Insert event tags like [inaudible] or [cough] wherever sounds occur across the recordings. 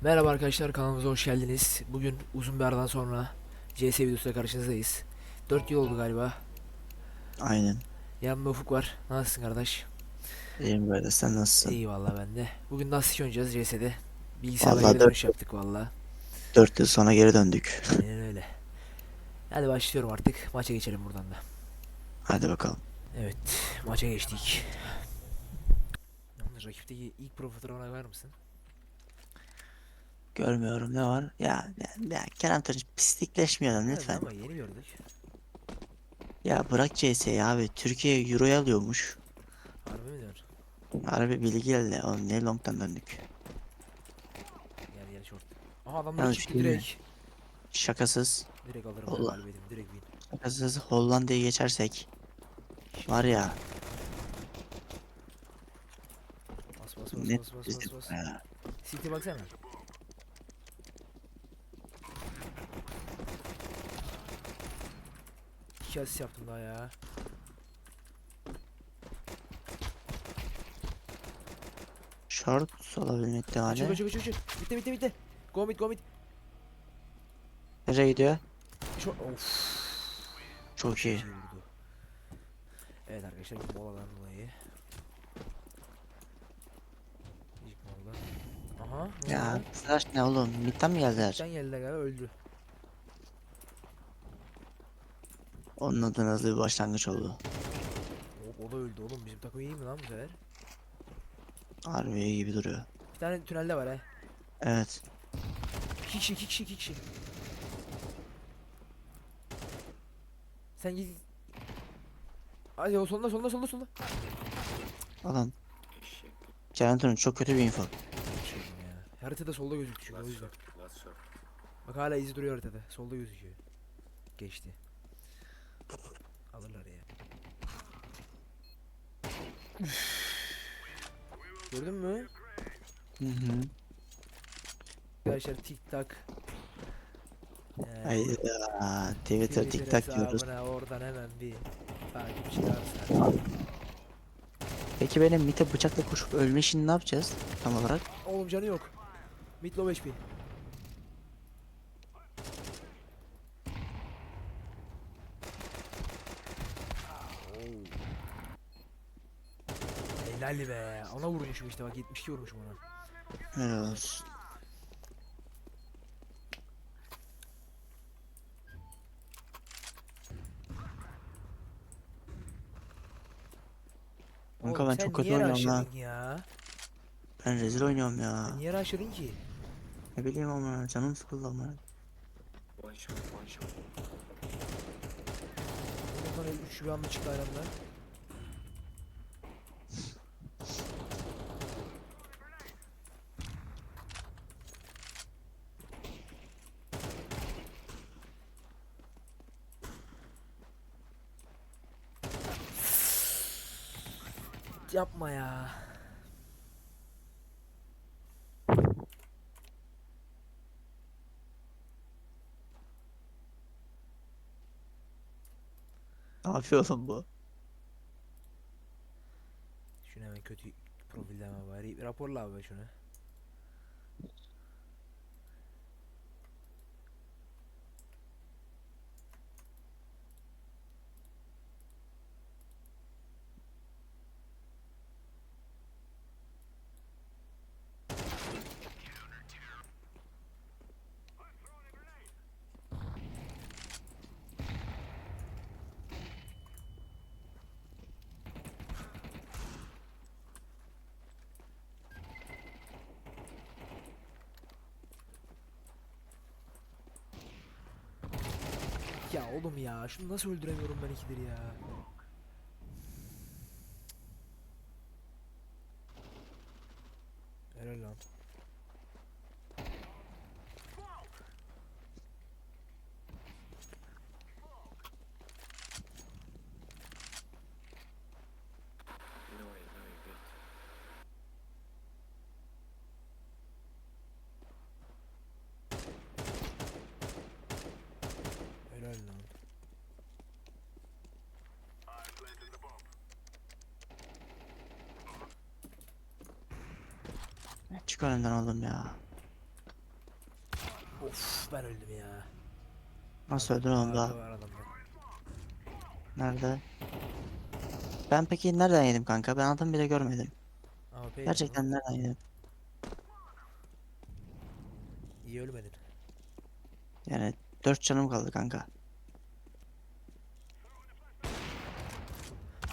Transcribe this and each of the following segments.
Merhaba arkadaşlar kanalımıza hoş geldiniz. Bugün uzun bir aradan sonra CS videosuyla karşınızdayız. 4 yıl oldu galiba. Aynen. Yanımda Ufuk var. Nasılsın kardeş? İyiyim böyle sen nasılsın? İyi valla ben de. Bugün nasıl oynayacağız CS'de? Bilgisayarla Vallahi geri dönüş yaptık valla. 4 yıl sonra geri döndük. Aynen öyle. Hadi başlıyorum artık. Maça geçelim buradan da. Hadi bakalım. Evet maça geçtik. Yalnız rakipteki ilk pro fotoğrafına var mısın? Görmüyorum ne var? Ya, ya, ya Kerem Tunç pislikleşmeyelim Evet, lütfen. ama yeni gördük. Ya bırak CS'yi abi. Türkiye Euro'yu alıyormuş. Harbi mi diyorsun? Harbi bilgi geldi. Oğlum ne long'dan döndük. Gel gel short. Aha adamlar Yalnız çıktı şimdi- direkt. Şakasız. Direkt alırım Allah. galibiyetimi direkt win. Şakasız Hollanda'ya geçersek. Var ya. Bas bas bas Net bas bas bas bas. ya. City baksana. İki asist yaptım daha ya. Short olabilme Kaçıyor ihtimali. kaçıyor kaçıyor. kaçıyor. Bitti bitti bitti. Go mid go mid. Nereye gidiyor? Şu of. Çok iyi. Evet arkadaşlar moladan dolayı. İlk molada. Aha. Ya? Slash ne oğlum? Mid'den mi geldiler? Sen geldi galiba öldü. Onun adına hızlı bir başlangıç oldu. O, o da öldü oğlum. Bizim takım iyi mi lan bu sefer? Harbi iyi gibi duruyor. Bir tane tünelde var he. Evet. İki kişi iki kişi iki kişi. Sen git. Hadi o solda solda solda solda. Alan. Kerem Tunç çok kötü bir info. Şeyim ya. Haritada solda gözüküyor o yüzden. Bak hala izi duruyor haritada. Solda gözüküyor. Geçti. Alırlar ya. Üf. Gördün mü? Hı hı. Arkadaşlar tik tak. Ee, Hayda. Twitter TikTok diyoruz. hesabına oradan hemen bir takip çıkarsa. Peki benim mite bıçakla koşup ölme işini ne yapacağız tam olarak? Oğlum canı yok. Midlo 5000. Helal be. Ona vurmuşum işte bak 72 vurmuşum ona. Helal olsun. Kanka ben çok kötü oynuyorum lan. ya? Ben rezil oynuyorum ya. Sen niye rushladın ki? Ne bileyim ama canım sıkıldı ama. Ondan sonra 3 bir anda çıktı aynı Yapma ya. Ne yapıyor oğlum bu? Şunu hemen kötü profilleme bari. Raporla abi şunu. Ya oğlum ya şunu nasıl öldüremiyorum ben ikidir ya. Helal lan. Helal lan. Çık önümden oğlum ya. Of ben öldüm ya. Nasıl öldün oğlum daha? Nerede? Ben peki nereden yedim kanka? Ben adamı bile görmedim. Yedim Gerçekten lan. nereden yedim? İyi ölmedin. Yani 4 canım kaldı kanka.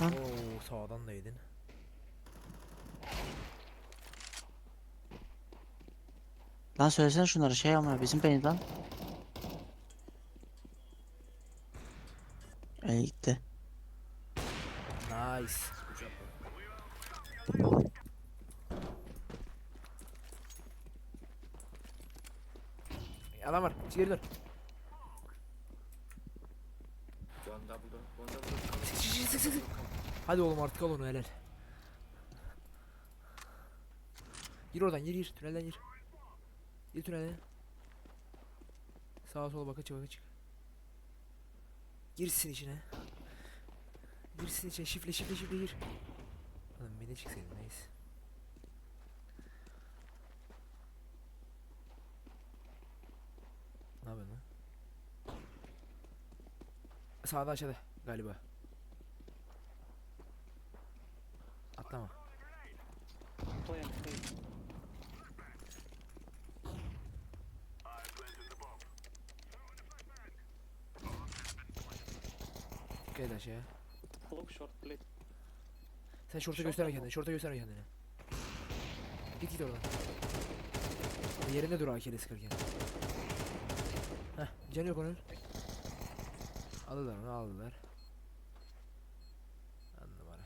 Lan. Oo sağdan da yedin. Lan söylesene şunları şey ama bizim beni lan. El gitti. Nice. Adam var. Geri dön. Hadi oğlum artık al onu helal. Gir oradan gir gir. Tünelden gir. Gir tünele. Sağa sola baka çık baka çık. Girsin içine. Girsin içine. Şifle şifle şifle gir. Lan de çıksaydın neyse. Ne yapıyorsun lan? Sağda aşağıda galiba. Atlama. Dikkat et aşağıya. Look short, please. Sen şorta Şort gösterme mu? kendini. Şorta gösterme kendini. Git git oradan. Yerinde dur AK'li sıkarken. Heh, canı yok onun. Aldılar onu aldılar. Numara.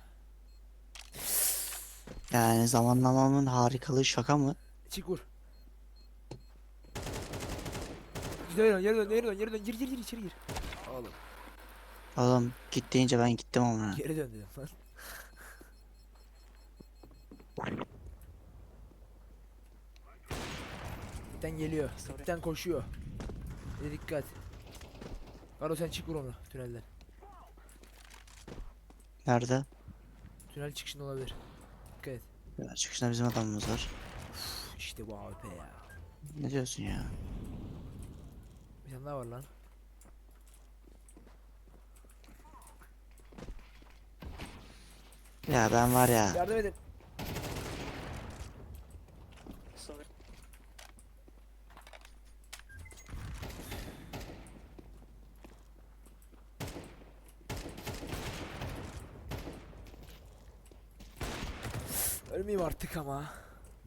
Yani zamanlamamın harikalığı şaka mı? Çık vur. Geri dön, geri dön, geri dön, geri dön, gir gir gir içeri gir. Oğlum, Oğlum git deyince ben gittim ama. geri dön dedim lan. Bitten geliyor, bitten koşuyor. Bir dikkat. Karo sen çık vur onu tünelden. Nerede? Tünel çıkışında olabilir. Dikkat et. Ya çıkışında bizim adamımız var. Uf, işte bu AWP ya. Ne diyorsun ya? Bir tane daha var lan. Ya ben var ya. Yardım edin. Ölmeyeyim artık ama.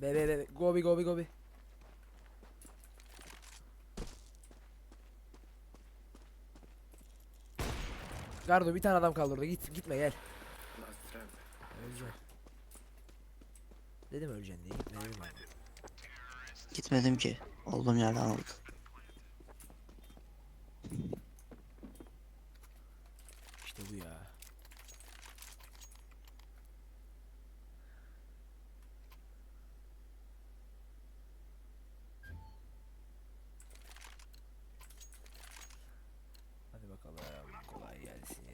Be be be. Gobi gobi gobi. Gardo bir tane adam kaldı orada. Git gitme gel. Öleceksin. Dedim öleceksin diye gitme dedim ben. Gitmedim ki. Olduğum yerden aldım. İşte bu ya. Hadi bakalım kolay gelsin.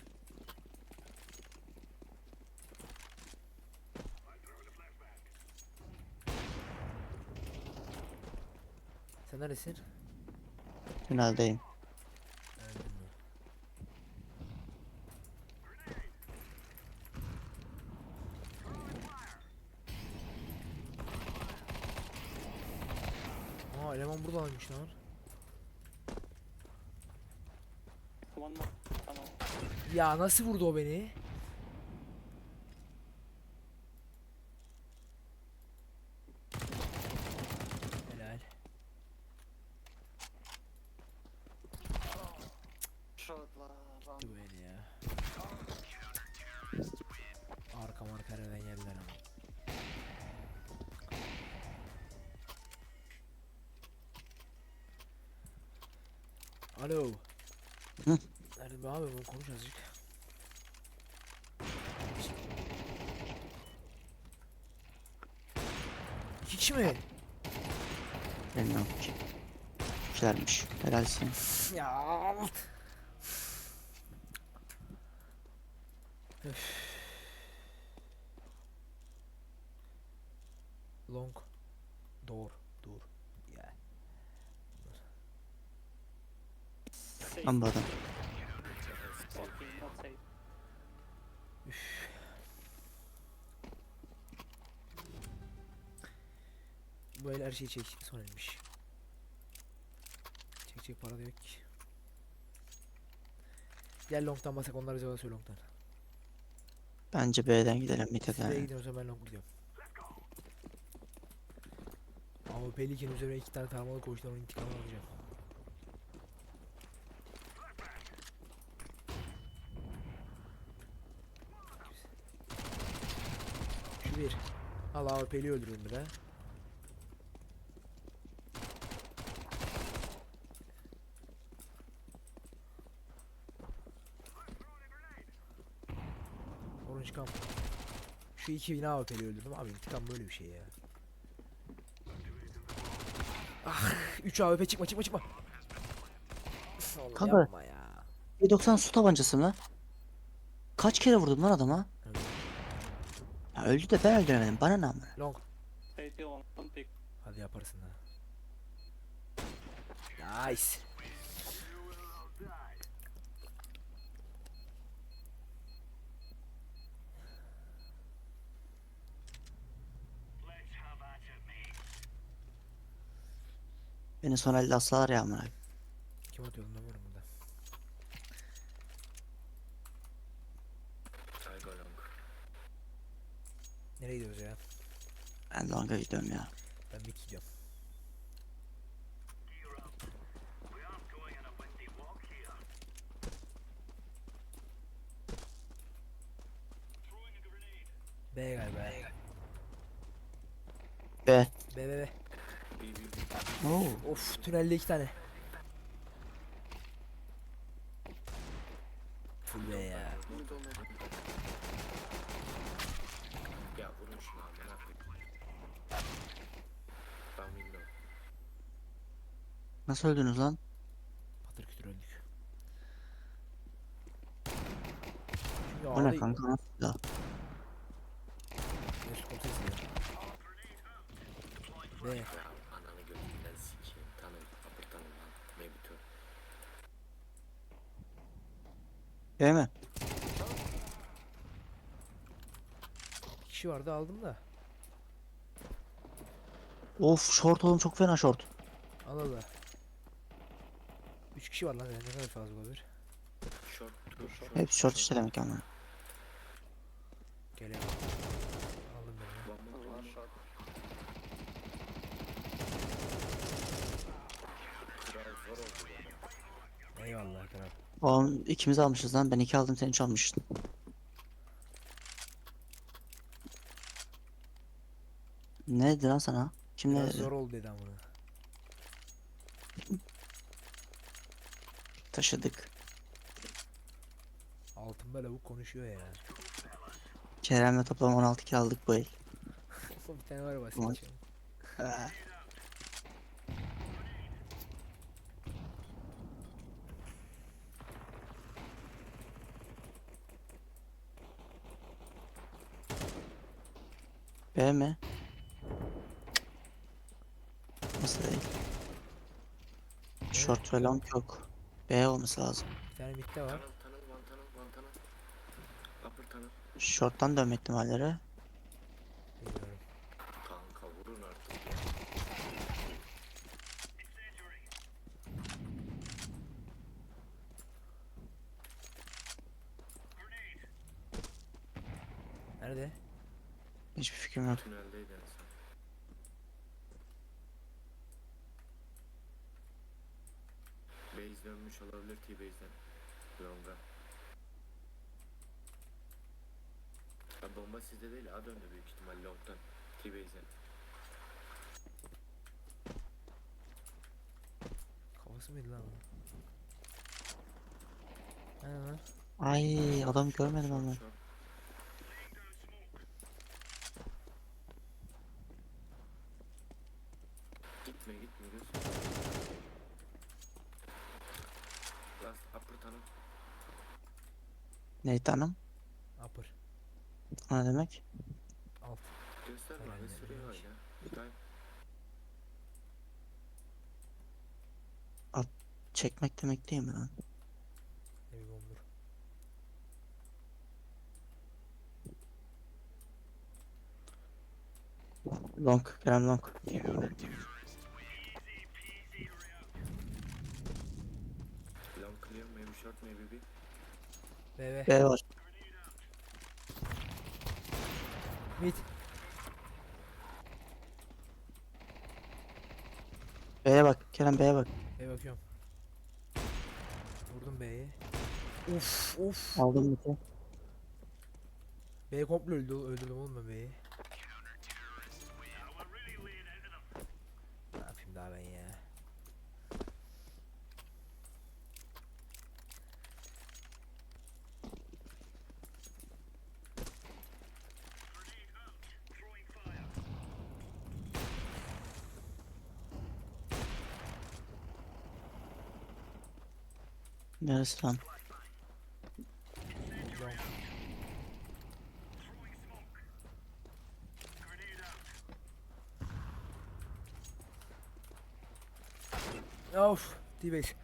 Sen neresin? Tüneldeyim. Aa eleman burada almış lan. One more. Tamam. Ya nasıl vurdu o beni? Alo. Hı? Nerede abi bu konuş azıcık. Kişi mi? Bilmiyorum ki. Güzelmiş. Helalsin. Ya. Long. Door. Dur. Ya. safe. Lan bu adam. Böyle her şeyi çek. Son elmiş. Çekecek para da yok ki. Gel long'tan basak onlar acaba söyle long'tan. Bence B'den gidelim mid'e Nereye de. gidiyorsun ben long gidiyorum. Ama Pelican üzerine iki tane taramalı koştu onun intikamını alacağım. Bir. Al abi Peli öldürün bir de. Orange Camp. Şu iki yine AWP'li öldürdüm abi intikam böyle bir şey ya. Ah 3 AWP çıkma çıkma çıkma. Kanka. yapma ya. 90 su tabancası mı? Kaç kere vurdum lan adama? Ya öldü de ben öldüremedim. Bana ne amına? Long. Hadi yaparsın ha. Nice. Beni son elde aslar ya amına. Kim atıyor lan bunu burada? I go long. Nereye gidiyoruz ya? Ben longa gidiyorum ya. Ben bir gidiyorum. B galiba. B. B B B. Oo. Of tünelde iki tane. Full B ya. Burada olmadı. Ya vurun şunu abi. Ne yapayım? Ben window. Nasıl öldünüz lan? Patır kütür öldük. Ya Bu ne kanka? Ya? Two. B mi? İki kişi vardı aldım da. Of short oğlum çok fena short. Al al kişi var lan ne kadar fazla olabilir. Short, two, short. Hep short işte demek ama. Geliyor. Aldım ben onu. Bomba, One bomba. shot. Kral zor oldu ya. Eyvallah kral. Oğlum ikimiz almışız lan. Ben iki aldım sen üç almışsın. Ne dedi lan sana? Kim ne Biraz dedi? zor oldu dedi ama Taşıdık. Altında lavuk konuşuyor ya. Kerem'le toplam 16 kill aldık bu el. [laughs] bir tane var basit. Ulan. şey. B mi? Nasıl değil? Short ve long yok. B olması lazım. Bir tane mitte var. One tunnel, one tunnel. Upper tunnel. Short'tan dönme ihtimalleri. Bilmiyorum. Kanka vurun artık. Nerede? Hiçbir fikrim yok. Tüneldeydi Base dönmüş olabilir T-Base'den. Long'a. Ya bomba sizde değil A döndü büyük ihtimal Long'dan. T-Base'den. Kafası mıydı lan? Ne lan? Ay adam görmedim ama. Ney tanım? Upper. O ne demek? Alt. Gösterme Herhalde abi süreyi ya. Bir daha Çekmek demek değil mi lan? Heavy bomber. Long, long. clear mı yumuşak mı bebi? B. B var. Mid. B'ye bak. Kerem B'ye bak. B'ye bakıyorum. Vurdum B'ye. Uf uf. Aldım midi. B komple öldü, öldürdüm oğlum ben B'yi. Ne yapayım daha ben ya? Neresi lan? Long. Of, D-base. One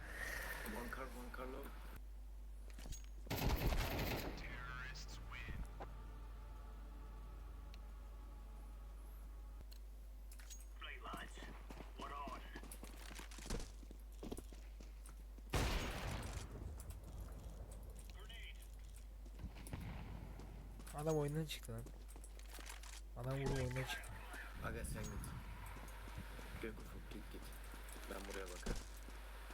Adam oyundan çıktı lan. Adam vurdu oyundan çıktı. Aga sen git. Gök ufuk git git. Ben buraya bakarım.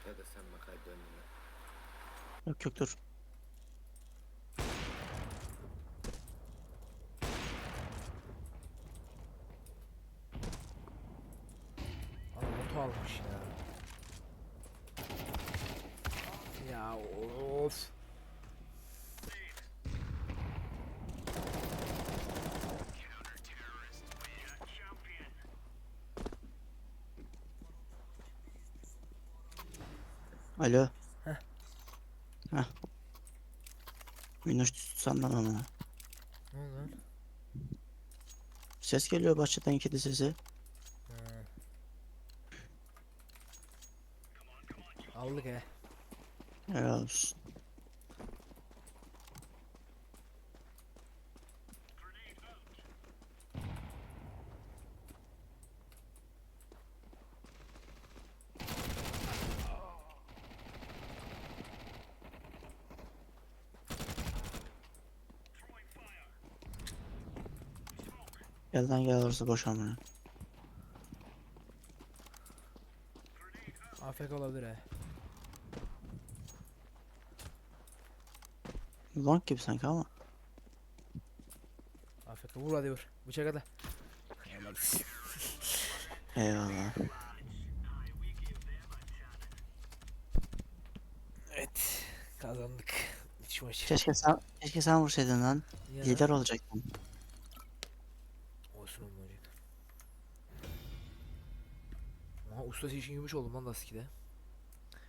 Ya da sen bak hadi önüne. Yok yok dur. Adam oto almış ya. Ya of. Alo. Heh. Heh. Minnoş tutsan lan onu. Ne oldu lan? Ses geliyor bahçeden kedi sesi. Ha. Aldık he. Helal olsun. Gel lan gel orası boş amına. AFK olabilir he. Long gibi sanki ama. AFK vur hadi vur. Bıçak olsun. Eyvallah. Evet. Kazandık. Müthiş maç. Keşke sen, keşke sen vursaydın lan. Ya. Lider olacaktın. Olsun oğlum olacak. Aha usta için gümüş oldum lan Daski'de.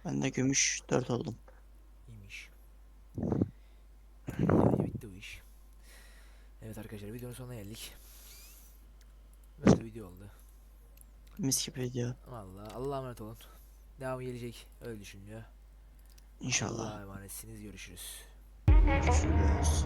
Ben de gümüş 4 oldum. İyiymiş. Yani bitti bu iş. Evet arkadaşlar videonun sonuna geldik. Böyle video oldu. Mis gibi video. Vallahi Allah'a emanet olun. Devam gelecek. Öyle düşünüyor. İnşallah. Allah'a emanetsiniz. Görüşürüz. Görüşürüz.